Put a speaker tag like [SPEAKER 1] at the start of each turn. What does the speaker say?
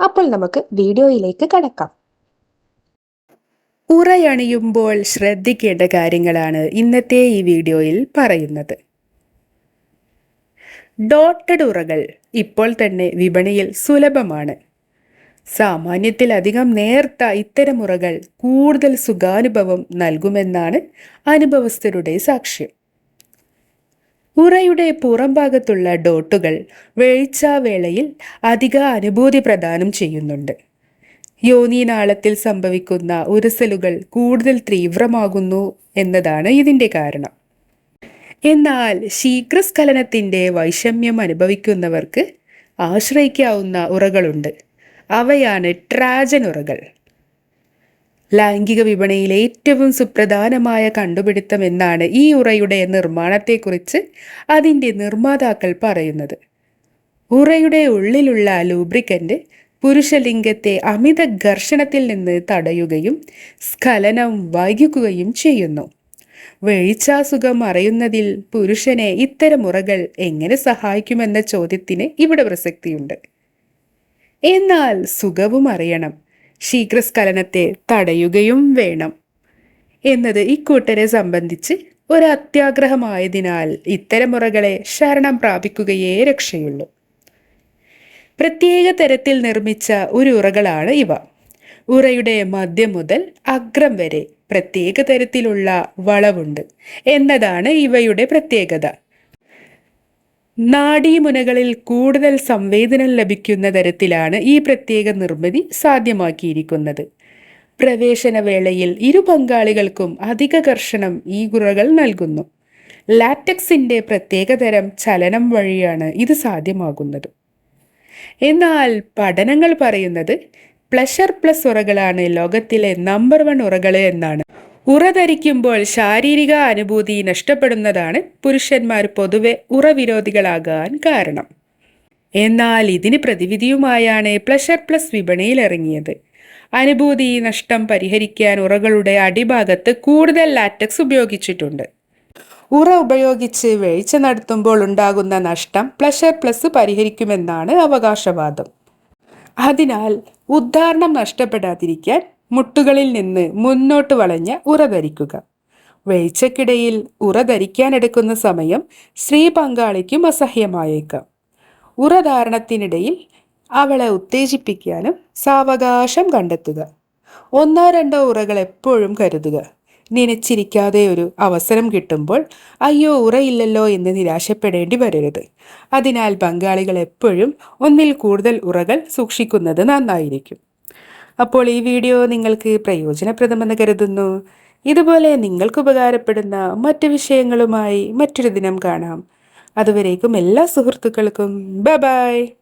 [SPEAKER 1] അപ്പോൾ നമുക്ക് വീഡിയോയിലേക്ക് കടക്കാം.
[SPEAKER 2] ഉറയണിയുമ്പോൾ ശ്രദ്ധിക്കേണ്ട കാര്യങ്ങളാണ് ഇന്നത്തെ ഈ വീഡിയോയിൽ പറയുന്നത്. ഡോട്ടഡ് ഉറകൾ ഇപ്പോൾ തന്നെ വിപണിയിൽ സുലഭമാണ്. സാമാന്യത്തിലധികം നേർത്ത ഇത്തരം ഉറകൾ കൂടുതൽ സുഖാനുഭവം നൽകുമെന്നാണ് അനുഭവസ്ഥരുടെ സാക്ഷ്യം. ഉറയുടെ പുറംഭാഗത്തുള്ള ഡോട്ടുകൾ വേഴ്ചാവേളയിൽ അധിക അനുഭൂതി പ്രദാനം ചെയ്യുന്നുണ്ട്. യോനീനാളത്തിൽ സംഭവിക്കുന്ന ഉരസലുകൾ കൂടുതൽ തീവ്രമാകുന്നു എന്നതാണ് ഇതിന്റെ കാരണം. എന്നാൽ ശീഘ്രസ്ഖലനത്തിന്റെ വൈഷമ്യം അനുഭവിക്കുന്നവർക്ക് ആശ്രയിക്കാവുന്ന ഉറകളുണ്ട്. അവയാണ് ട്രാജൻ ഉറകൾ. ലൈംഗിക വിപണിയിലെ ഏറ്റവും സുപ്രധാനമായ കണ്ടുപിടുത്തം എന്നാണ് ഈ ഉറയുടെ നിർമ്മാണത്തെക്കുറിച്ച് അതിന്റെ നിർമ്മാതാക്കൾ പറയുന്നത്. ഉറയുടെ ഉള്ളിലുള്ള ലൂബ്രിക്കന്റ് പുരുഷലിംഗത്തെ അമിത ഘർഷണത്തിൽ നിന്ന് തടയുകയും സ്ഖലനം വൈകിക്കുകയും ചെയ്യുന്നു. വെളിച്ചാസുഖം അറിയുന്നതിൽ പുരുഷനെ ഇത്തരം ഉറകൾ എങ്ങനെ സഹായിക്കുമെന്ന ചോദ്യത്തിന് ഇവിടെ പ്രസക്തിയുണ്ട്. എന്നാൽ സുഖവും അറിയണം. ശീഘ്രസ്ഖലനത്തെ തടയുകയും വേണം. എന്നത് ഇക്കൂട്ടരെ സംബന്ധിച്ച് ഒരു അത്യാഗ്രഹമായതിനാൽ ഇത്തരം മുറകളെ ശരണം പ്രാപിക്കുകയേ രക്ഷയുള്ളൂ. പ്രത്യേക തരത്തിൽ നിർമ്മിച്ച ഒരു ഉറകളാണ് ഇവ. ഉറയുടെ മധ്യം മുതൽ അഗ്രം വരെ പ്രത്യേക തരത്തിലുള്ള വളവുണ്ട് എന്നതാണ് ഇവയുടെ പ്രത്യേകത. നാഡീമുനകളിൽ കൂടുതൽ സംവേദനം ലഭിക്കുന്ന തരത്തിലാണ് ഈ പ്രത്യേക നിർമ്മിതി സാധ്യമാക്കിയിരിക്കുന്നത്. പ്രവേശന വേളയിൽ ഇരു പങ്കാളികൾക്കും അധിക കർഷണം ഈ ഗുറകൾ നൽകുന്നു. ലാറ്റക്സിന്റെ പ്രത്യേകതരം ചലനം വഴിയാണ് ഇത് സാധ്യമാകുന്നത്. എന്നാൽ പഠനങ്ങൾ പറയുന്നത് പ്ലഷർ പ്ലസ് ഉറകളാണ് ലോകത്തിലെ നമ്പർ വൺ ഉറകൾ എന്നാണ്. ഉറ ധരിക്കുമ്പോൾ ശാരീരിക അനുഭൂതി നഷ്ടപ്പെടുന്നതാണ് പുരുഷന്മാർ പൊതുവെ ഉറവിരോധികളാകാൻ കാരണം. എന്നാൽ ഇതിന് പ്രതിവിധിയുമായാണ് പ്ലഷർ പ്ലസ് വിപണിയിൽ ഇറങ്ങിയത് അനുഭൂതി നഷ്ടം പരിഹരിക്കാൻ ഉറകളുടെ അടിഭാഗത്ത് കൂടുതൽ ലാറ്റക്സ് ഉപയോഗിച്ചിട്ടുണ്ട്. ഉറ ഉപയോഗിച്ച് വീഴ്ച നടത്തുമ്പോൾ ഉണ്ടാകുന്ന നഷ്ടം പ്ലഷർ പ്ലസ് പരിഹരിക്കുമെന്നാണ് അവകാശവാദം. അതിനാൽ ഉദ്ധാരണം നഷ്ടപ്പെടാതിരിക്കാൻ മുട്ടുകളിൽ നിന്ന് മുന്നോട്ട് വളഞ്ഞ് ഉറ ധരിക്കുക വേഴ്ചക്കിടയിൽ ഉറ ധരിക്കാനെടുക്കുന്ന സമയം സ്ത്രീ പങ്കാളിക്കും അസഹ്യമായേക്കാം. ഉറധാരണത്തിനിടയിൽ അവളെ ഉത്തേജിപ്പിക്കാനും സാവകാശം കണ്ടെത്തുക. ഒന്നോ രണ്ടോ ഉറകൾ എപ്പോഴും കരുതുക. നനച്ചിരിക്കാതെ ഒരു അവസരം കിട്ടുമ്പോൾ അയ്യോ ഉറയില്ലല്ലോ എന്ന് നിരാശപ്പെടേണ്ടി വരരുത്. അതിനാൽ പങ്കാളികൾ എപ്പോഴും ഒന്നിൽ കൂടുതൽ ഉറകൾ സൂക്ഷിക്കുന്നത് നന്നായിരിക്കും. അപ്പോൾ ഈ വീഡിയോ നിങ്ങൾക്ക് പ്രയോജനപ്രദമെന്ന് കരുതുന്നു. ഇതുപോലെ നിങ്ങൾക്ക് ഉപകാരപ്പെടുന്ന മറ്റ് വിഷയങ്ങളുമായി മറ്റൊരു ദിനം കാണാം. അതുവരേക്കും എല്ലാ സുഹൃത്തുക്കൾക്കും ബ ബായ്